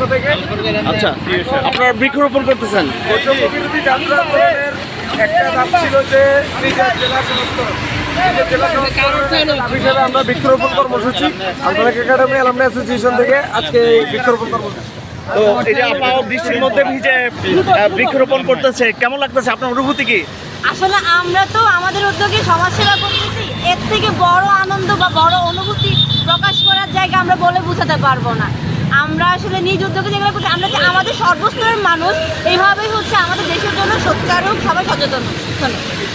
পক্ষ থেকে। আচ্ছা। আপনারা বৃক্ষরোপণ করতেছেন? যাত্রা একটা ছিল যে নিজের জেলা হিসেবে আমরা বৃক্ষরোপণ কর্মসূচি আন্তরিক একাডেমি অ্যালামনি অ্যাসোসিয়েশন থেকে আজকে বৃক্ষরোপণ কর্মসূচি। তো এই যে আপনারা বৃষ্টির মধ্যে ভিজে বৃক্ষরোপণ করতেছে কেমন লাগতেছে? আপনার অনুভূতি কি? আসলে আমরা তো আমাদের উদ্যোগে সমাজসেবা করতেছি। এর থেকে বড় আনন্দ বা বড় অনুভূতি প্রকাশ করার জায়গা আমরা বলে বোঝাতে পারব না। আমরা আসলে নিজ উদ্যোগে যেগুলো করছি, আমরা আমাদের সর্বস্তরের মানুষ, এইভাবেই হচ্ছে আমাদের দেশের জন্য সত্যিকার হোক, সবাই সচেতন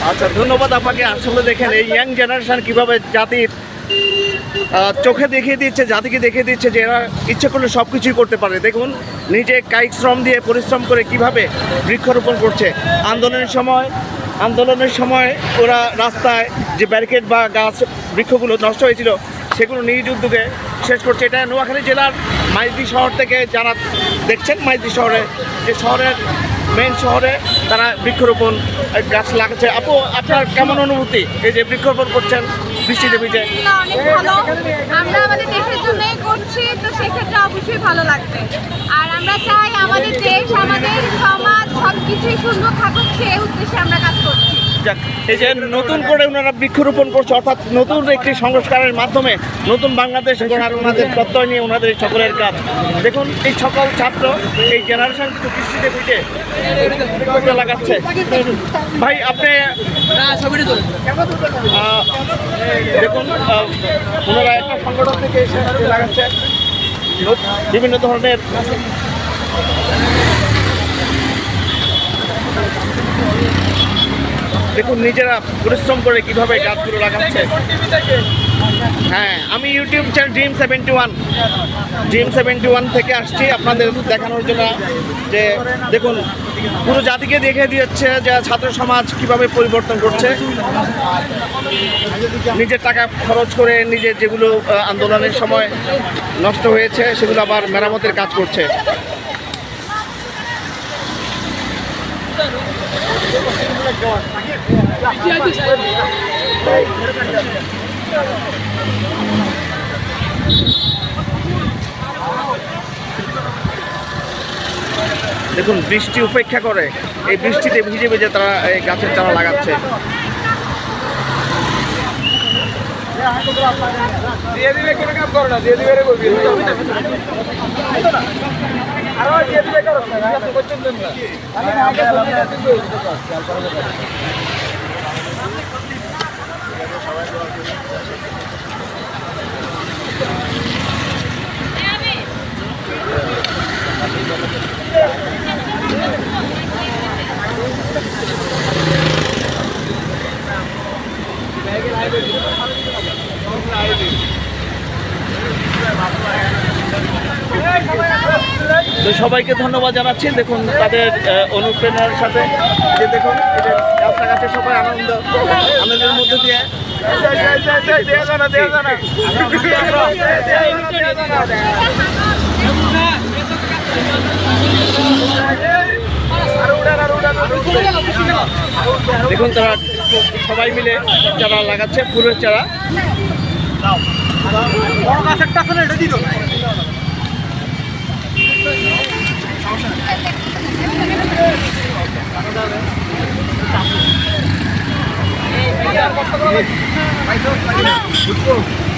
আচ্ছা ধন্যবাদ আপনাকে। আসলে দেখেন, এই ইয়াং জেনারেশন কীভাবে জাতির চোখে দেখিয়ে দিচ্ছে, জাতিকে দেখিয়ে দিচ্ছে যে এরা ইচ্ছে করলে সব কিছুই করতে পারে। দেখুন, নিজে কায়িক শ্রম দিয়ে পরিশ্রম করে কীভাবে বৃক্ষরোপণ করছে। আন্দোলনের সময় আন্দোলনের সময় ওরা রাস্তায় যে ব্যারিকেড বা গাছ, বৃক্ষগুলো নষ্ট হয়েছিল সেগুলো নিজ উদ্যোগে শেষ করছে। এটা নোয়াখালী জেলার মাইজদি শহর থেকে যারা দেখছেন, মাইজদি শহরে, যে শহরের মেন শহরে তারা বৃক্ষরোপণ গাছ লাগাচ্ছে। আপু, আপনার কেমন অনুভূতি? এই যে বৃক্ষরোপণ করছেন বৃষ্টিতে ভিজে আমরা সেক্ষেত্রে অবশ্যই ভালো লাগবে। আর আমরা চাই আমাদের দেশ, আমাদের সমাজ সব কিছুই সুন্দর থাকুক, সেই উদ্দেশ্যে আমরা কাজ করছি। যাক, এই যে নতুন করে ওনারা বৃক্ষরোপণ করছে, অর্থাৎ নতুন একটি সংস্কারের মাধ্যমে নতুন বাংলাদেশ গড়ার ওনাদের প্রত্যয় নিয়ে ওনাদের এই সকলের কাজ। দেখুন, এই সকল ছাত্র এই জেনারেশন বৃষ্টিতে ভিজে লাগাচ্ছে? ভাই, আপনি দেখুন ওনারা একটা সংগঠন থেকে এসে লাগাচ্ছে। বিভিন্ন ধরনের দেখুন, নিজেরা পরিশ্রম করে কীভাবে গাছগুলো লাগাচ্ছে। হ্যাঁ আমি YouTube channel dream seventy one dream seventy one থেকে আসছি আপনাদের দেখানোর জন্য। যে দেখুন, পুরো জাতিকে দেখে দিচ্ছে যে ছাত্র সমাজ কীভাবে পরিবর্তন করছে। নিজের টাকা খরচ করে নিজের যেগুলো আন্দোলনের সময় নষ্ট হয়েছে, সেগুলো আবার মেরামতের কাজ করছে। দেখুন বৃষ্টি উপেক্ষা করে। এই বৃষ্টিতে ভিজে ভিজে তারা এই গাছের চারা লাগাচ্ছে। দিয়ে দিবে কোনো কাজ করো না, দিয়ে দিবে রে বলবি আরও দিয়ে দিবে করো। না করছেন না আমি আগে তো সবাইকে ধন্যবাদ জানাচ্ছি। দেখুন, তাদের অনুপ্রেরণার সাথে। যে দেখুন যে রাস্তাঘাটে সবাই আনন্দ। আনন্দের মধ্যে দিয়ে। দেখুন, তারা সবাই মিলে চারা লাগাচ্ছে, ফুলের চারা। বড় গাছ একটা এটা দিও